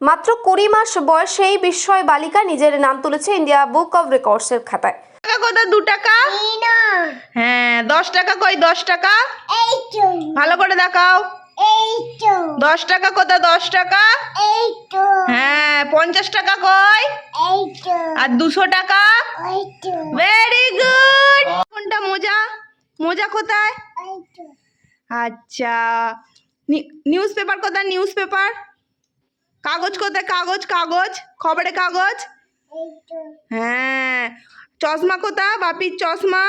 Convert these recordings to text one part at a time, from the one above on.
মাত্র কুড়ি মাস বয়সেই বিস্ময় বালিকা নিজের নাম তুলেছে ইন্ডিয়া বুক অব রেকর্ডসের খাতায়। টাকা কোথা দু টাকা? হ্যাঁ দশ টাকা কই? দশ টাকা? ভালো করে দেখাও। দশ টাকা কোথা দশ টাকা? হ্যাঁ পঞ্চাশ টাকা কই? আর দুশো টাকা? ভেরি গুড কোনটা মোজা? মোজা কোথায়? আচ্ছা। নিউজ পেপার কোথায়? নিউজ পেপার কাগজ কোথায়? কাগজ কাগজ খবরের কাগজ? হ্যাঁ। চশমা কোথা বাপির চশমা?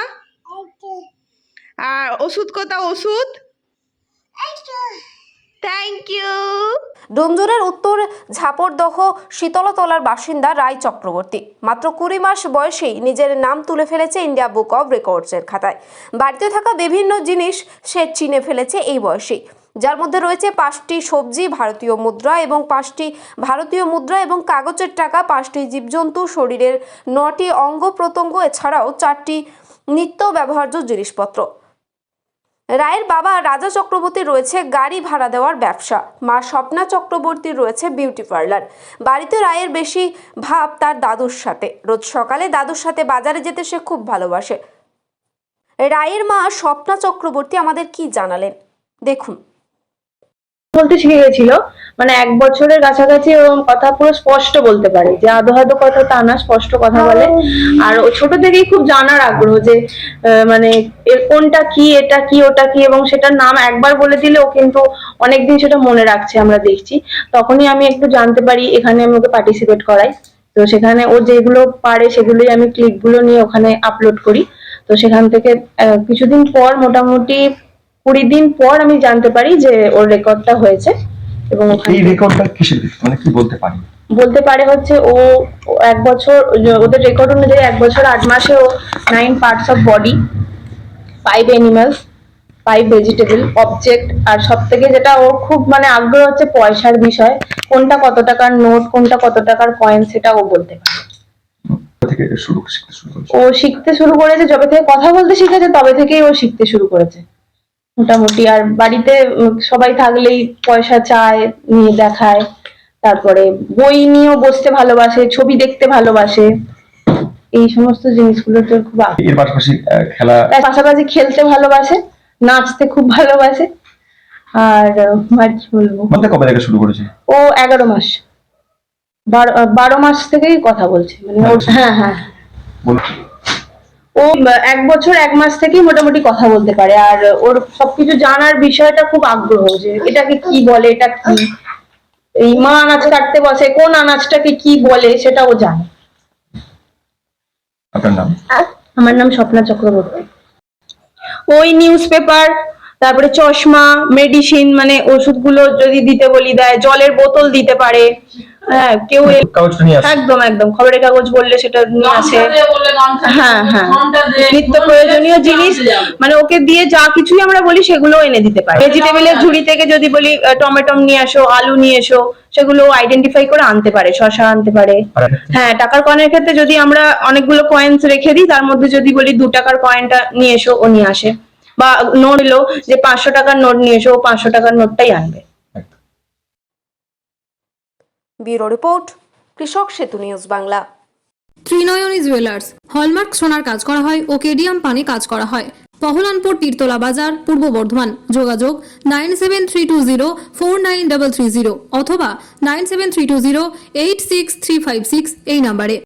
আর ওষুধ কোথা ওষুধ? থ্যাংক ইউ ডোমজুরের উত্তর ঝাপড়দহ শীতলতলার বাসিন্দা রায় চক্রবর্তী। মাত্র কুড়ি মাস বয়সেই নিজের নাম তুলে ফেলেছে ইন্ডিয়া বুক অব রেকর্ডসের খাতায়। বাড়িতে থাকা বিভিন্ন জিনিস সে চিনে ফেলেছে এই বয়সেই। যার মধ্যে রয়েছে পাঁচটি সবজি, ভারতীয় মুদ্রা এবং পাঁচটি ভারতীয় মুদ্রা এবং কাগজের টাকা, পাঁচটি জীবজন্তু, শরীরের নটি অঙ্গ প্রত্যঙ্গ, এছাড়াও চারটি নিত্য ব্যবহার্য জিনিসপত্র। রায়ের বাবা রাজা চক্রবর্তী রয়েছে গাড়ি ভাড়া দেওয়ার ব্যবসা। মা স্বপ্না চক্রবর্তী রয়েছে বিউটি পার্লার। বাড়িতে রায়ের বেশি ভাব তার দাদুর সাথে। রোজ সকালে দাদুর সাথে বাজারে যেতে সে খুব ভালোবাসে। রায়ের মা স্বপ্না চক্রবর্তী আমাদের কি জানালেন? দেখুন। বলতে শিখে গেছিল মানে এক বছরের কাছাকাছি ও কথা পুরো স্পষ্ট বলতে পারে। যে আধো আধো কথা তা না স্পষ্ট কথা বলে। আর ও ছোট থেকেই খুব জানার আগ্রহ যে মানে এর কোনটা কি এটা কি ওটা কি এবং সেটার নাম একবার বলে দিলে ও কিন্তু অনেকদিন সেটা মনে রাখছে আমরা দেখছি। তখনই আমি একটু জানতে পারি এখানে আমি ওকে পার্টিসিপেট করাই। তো সেখানে ও যেগুলো পারে সেগুলোই আমি ক্লিপগুলো নিয়ে ওখানে আপলোড করি। তো সেখান থেকে কিছুদিন পর মোটামুটি কুড়ি দিন পর আমি জানতে পারি যে ওর রেকর্ডটা হয়েছে এবং এই রেকর্ডটা কিসের মানে কি বলতে পারি? বলতে পারে হচ্ছে ও এক বছর ওদের রেকর্ড অনুযায়ী এক বছর আট মাসে ও nine parts of body five animals five vegetable object আর সব থেকে যেটা ওর খুব মানে আগ্রহ হচ্ছে পয়সার বিষয় কোনটা কত টাকার নোট কোনটা কত টাকার কয়েন সেটা ও বলতে পারে। ও শিখতে শুরু করেছে যবে থেকে কথা বলতে শিখেছে তবে থেকেই ও শিখতে শুরু করেছে। মোটামুটি। আর বাড়িতে সবাই থাকলেই পয়সা চায় নিয়ে দেখায়। তারপরে বই নিয়েও বসতে ভালোবাসে ছবি দেখতে ভালোবাসে। এই সমস্ত জিনিসগুলোর তোর খুব এর পাশাপাশি খেলা পাশাপাশি খেলতে ভালোবাসে নাচতে খুব ভালোবাসে। আর আর কি বলব? মধ্যে কবে থেকে শুরু করেছে? ও এগারো মাস। বারো বারো মাস থেকেই কথা বলছে। মানে আচ্ছা। হ্যাঁ হ্যাঁ। ও এক বছর এক মাস থেকেই মোটামুটি কথা বলতে পারে। আর ওর সবকিছু জানার বিষয়টা খুব আগ্রহ যে এটাকে কি বলে এটা কি? এই মা আনাজ কাটতে বসে কোন আনাজটাকে কি বলে সেটা ও জানে। আপনার নাম? আমার নাম স্বপ্না চক্রবর্তী। ওই নিউজ পেপার তারপরে চশমা মেডিসিন মানে ওষুধগুলো যদি দিতে বলি দেয় জলের বোতল দিতে পারে। হ্যাঁ কেউ এ- কাগজটা নিয়ে আসে। একদম একদম। খবরের কাগজ বললে সেটা নিয়ে আসে। হ্যাঁ হ্যাঁ। নিত্য প্রয়োজনীয় জিনিস মানে ওকে দিয়ে যা কিছুই আমরা বলি সেগুলো এনে দিতে পারে। ভেজিটেবলের ঝুড়ি থেকে যদি বলি আহ, টমেটো নিয়ে আসো আলু নিয়ে এসো সেগুলো আইডেন্টিফাই করে আনতে পারে শশা আনতে পারে। হ্যাঁ টাকার কয়েনের ক্ষেত্রে যদি আমরা অনেকগুলো কয়েন্স রেখে দিই তার মধ্যে যদি বলি দু টাকার কয়েনটা নিয়ে এসো ও নিয়ে আসে। বা নোট এলো যে পাঁচশো টাকার নোট নিয়ে এসো ও পাঁচশো টাকার নোটটাই আনবে। Bureau report, Krishak Setu news Bangla. Trinayani jewellers. Hallmark সোনার কাজ করা হয় ও কেডিয়াম পানি কাজ করা হয়। পহলানপুর তীরতলা বাজার, পূর্ব বর্ধমান। যোগাযোগ nine seven three two zero four nine double three zero অথবা nine seven three two zero eight six three five six এই নাম্বারে।